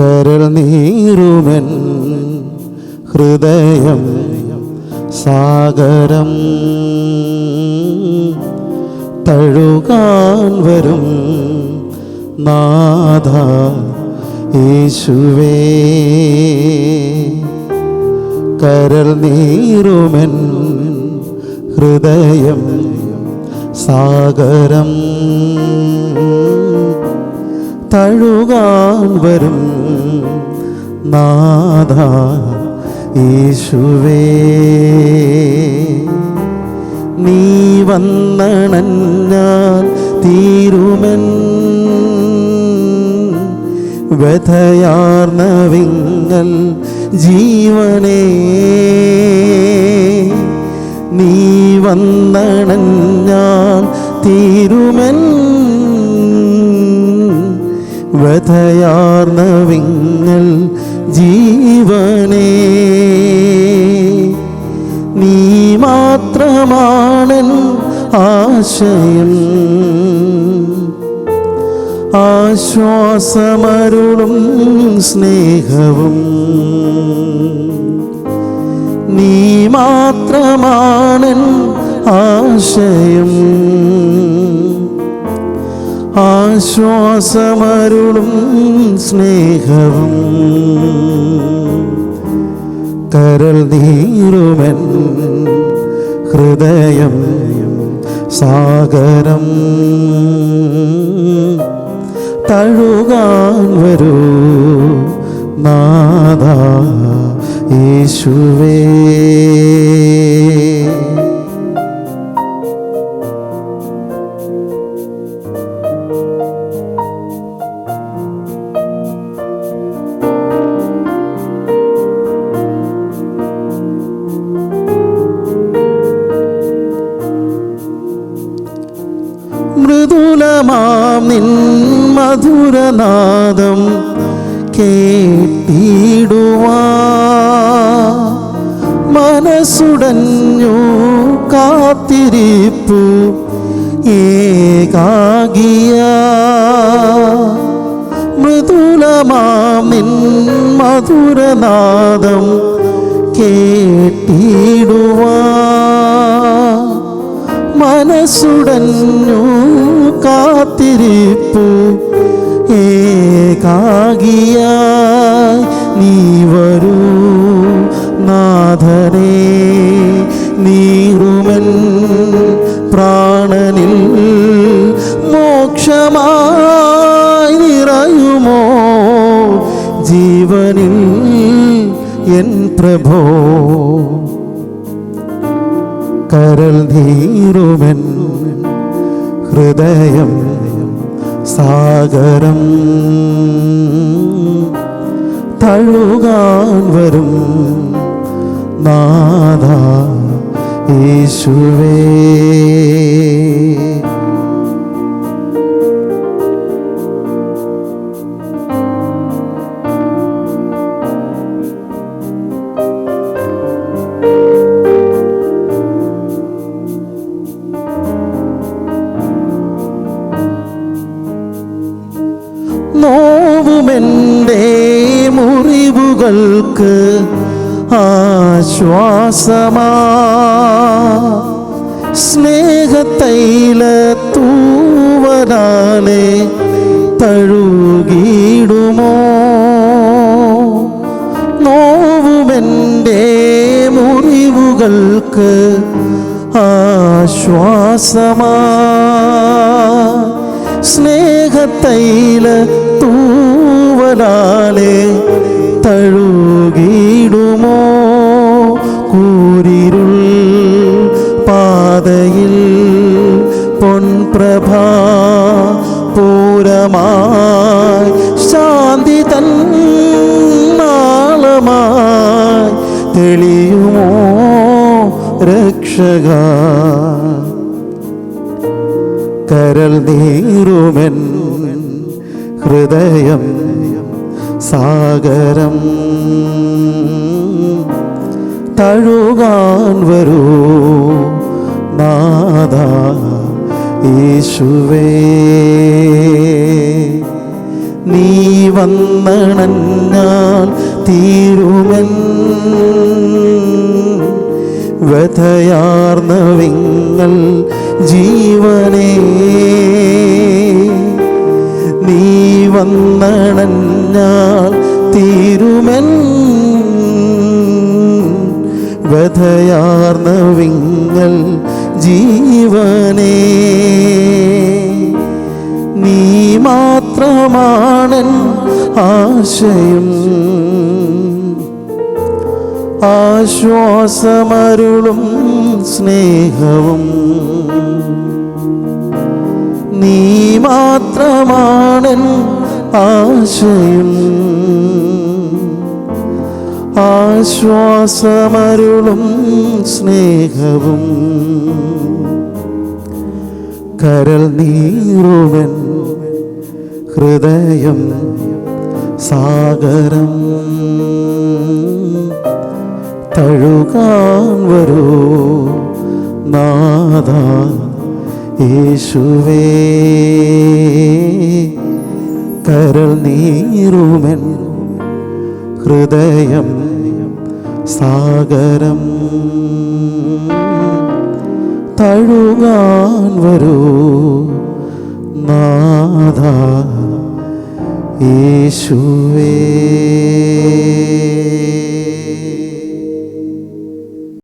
കരൾ നീറുമൻ ഹൃദയം സാഗരം തഴുകാൻ വരും നാഥ യേശുവേ. കരൾ നീറുമൻ ഹൃദയം സാഗരം തഴുകാൻ വരും നാഥ യേശുവേ നീ വന്നണഞ്ഞാൽ തീരുമൻ. വ്യഥയാർന്ന വിങ്ങൽ ജീവനേ നീ വന്നണഞ്ഞാൽ തീരുമൻ. വ്യഥയാർന്ന വിങ്ങൽ ആശയം ആശ്വാസമരുളും സ്നേഹവും നീ മാത്രമാണൻ ആശയം. ആശ്വാസമരുളും സ്നേഹവും കരൾ നീറുമൻ ഹൃദയം സാഗരം തഴുകാൻ വരൂ. നാദ യേശുവേ. മധുരനാദം കേട്ടിടുവാ. മനസ്സുടഞ്ഞു കാത്തിരിപ്പു ഏകാഗിയ മൃദുലമാമിൻ മധുരനാദം കേട്ടിടുവാ. മനസ്സുടഞ്ഞു കാത്തിരിപ്പു ഏകാകിയ നീ വരൂ. നാഥനേ നീറുമൻ പ്രാണനിൽ മോക്ഷമായി നിറയുമോ? ജീവനിൽ എൻ പ്രഭോ. കരൾ നീറുമൻ ഹൃദയം സാഗരം തഴുകാൻ വരും നാദ യേശുവേ. മുറിവുകൾക്ക് ആശ്വാസമാ. സ്നേഹത്തൈല തൂവനാലെ തഴുകിടുമോ നോവുമെന്റെ മുറിവുകൾക്ക് ആശ്വാസമാ. സ്നേഹത്തൈല തൂവലാലെ തഴുകിടുമോ കൂരിരുൾ പാതയിൽ പൊൻപ്രഭ പൂരമായി ശാന്തി തൻ നാളമായി തെളിയുമോ രക്ഷക? കരൾ നീറുമെൻ ഹൃദയം സാഗരം തഴുകാൻ വരൂ നാദ യേശുവേ. നീ വന്നണഞ്ഞാൽ തീരുമൻ. വ്യഥയാർന്ന വിങ്ങൽ ജീവനേ. നീ വന്നണഞ്ഞാൽ വ്യഥയാർന്ന വിങ്ങൾ ജീവനേ. നീ മാത്രമാണൻ ആശയം. ആശ്വാസമരുളും സ്നേഹവും. നീ മാത്രമാണൻ ആശയം. ആശ്വാസമരുളും സ്നേഹവും. കരൽ നീറുവൻ ഹൃദയം സാഗരം. തഴുകാൻ വരൂ നാദ യേശുവേ. കരൾ നീറുമൻ ഹൃദയം സാഗരം തഴുകാൻ വരൂ നാഥ യേശുവേ.